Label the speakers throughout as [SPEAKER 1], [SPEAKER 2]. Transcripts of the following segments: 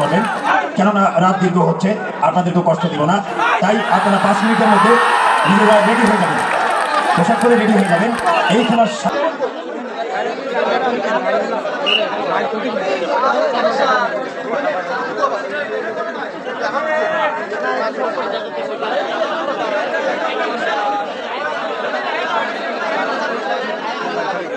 [SPEAKER 1] করবেন। কেননা রাত দীর্ঘ হচ্ছে আপনাদেরকে কষ্ট দিব না। তাই আপনারা পাঁচ মিনিটের মধ্যে নিজেরা রেডি হয়ে যাবেন। পোশাক করে রেডি হয়ে যাবেন। এই খেলার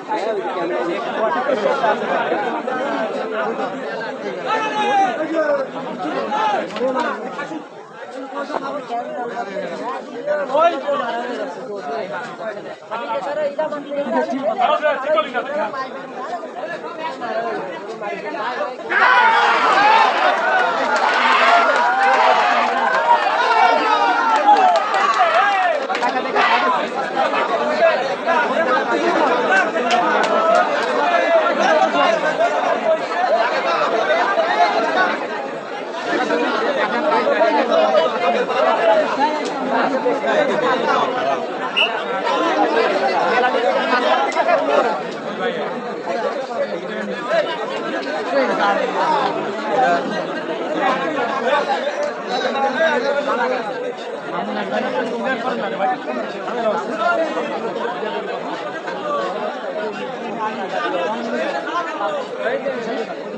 [SPEAKER 2] মিনিট আছে হ্যাঁ? তিন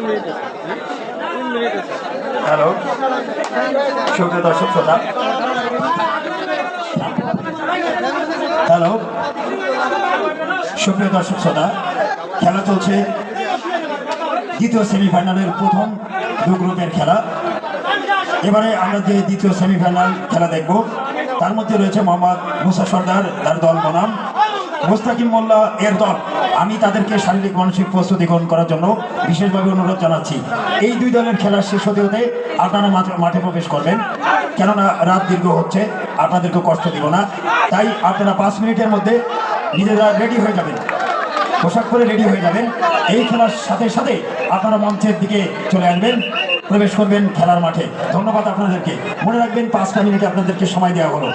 [SPEAKER 2] মিনিট আছে
[SPEAKER 1] হ্যালো। সুপ্রিয় দর্শক শ্রোতা। হ্যালো। সুপ্রিয় দর্শক শ্রোতা খেলা চলছে দ্বিতীয় সেমিফাইনালের প্রথম দু গ্রুপের খেলা। এবারে আমরা যে দ্বিতীয় সেমিফাইনাল খেলা দেখব, তার মধ্যে রয়েছে মোহাম্মদ মুসা সর্দার তার দল বনাম মুস্তাকিম মোল্লা এর দল। আমি তাদেরকে শারীরিক মানসিক প্রস্তুতি গ্রহণ করার জন্য বিশেষভাবে অনুরোধ জানাচ্ছি। এই দুই দলের খেলা শেষ হতে হতে আপনারা মাঠে- প্রবেশ করবেন। কেননা রাত দীর্ঘ হচ্ছে, আপনাদেরকে কষ্ট দিব না। তাই আপনারা পাঁচ মিনিটের মধ্যে নিজেরা রেডি হয়ে যাবেন। পোশাক পরে রেডি হয়ে যাবেন। এই খেলার সাথে সাথে আপনারা মঞ্চের দিকে চলে আসবেন, প্রবেশ করবেন খেলার মাঠে। ধন্যবাদ আপনাদেরকে। মনে রাখবেন পাঁচটা মিনিটে আপনাদেরকে সময় দেওয়া হলো।